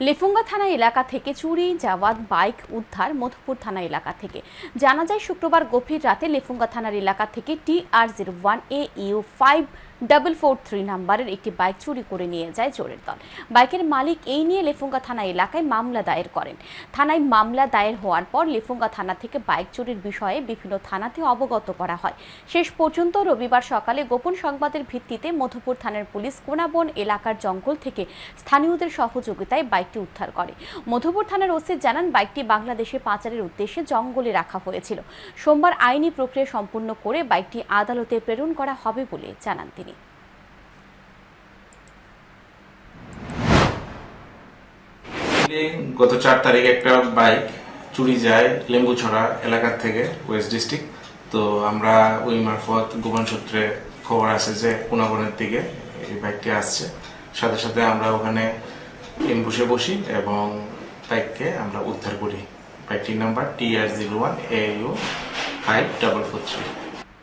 লেফুঙ্গা থানা এলাকা থেকে চুরি যাওয়া বাইক উদ্ধার মধুপুর থানা এলাকা থেকে। জানা যায়, শুক্রবার গভীর রাতে লেফুঙ্গা থানার এলাকা থেকে T R zero one A U five double four three নাম্বারের একটি বাইক চুরি করে নিয়ে যায় চোরের দল। বাইকের মালিক এই নিয়ে লেফুঙ্গা থানা এলাকায় মামলা দায়ের করেন। থানায় মামলা দায়ের হওয়ার পর লেফুঙ্গা থানা থেকে বাইক চুরির বিষয়ে বিভিন্ন থানাতে অবগত করা হয়। শেষ পর্যন্ত রবিবার সকালে গোপন সংবাদের ভিত্তিতে মধুপুর থানার পুলিশ কোনাবন এলাকার জঙ্গল থেকে স্থানীয়দের সহযোগিতায় বাইকটি উদ্ধার করে। মধুপুর থানার ওসি জানান, বাইকটি বাংলাদেশে পাচারের উদ্দেশ্যে জঙ্গলে রাখা হয়েছিল। সোমবার আইনি প্রক্রিয়া সম্পূর্ণ করে বাইকটি আদালতে প্রেরণ করা হবে বলে জানান তিনি। গত চার তারিখে একটা বাইক চুরি যায় লেম্বুছড়া এলাকার থেকে, ওয়েস্ট ডিস্ট্রিক্ট। তো আমরা ওই মারফত গোপন সূত্রে খবর আছে যে পুনাবনের দিকে এই বাইকটি আসছে। সাথে সাথে আমরা ওখানে এম্বুসে বসি এবং বাইককে আমরা উদ্ধার করি। বাইকটির number T R zero one A U five double four three.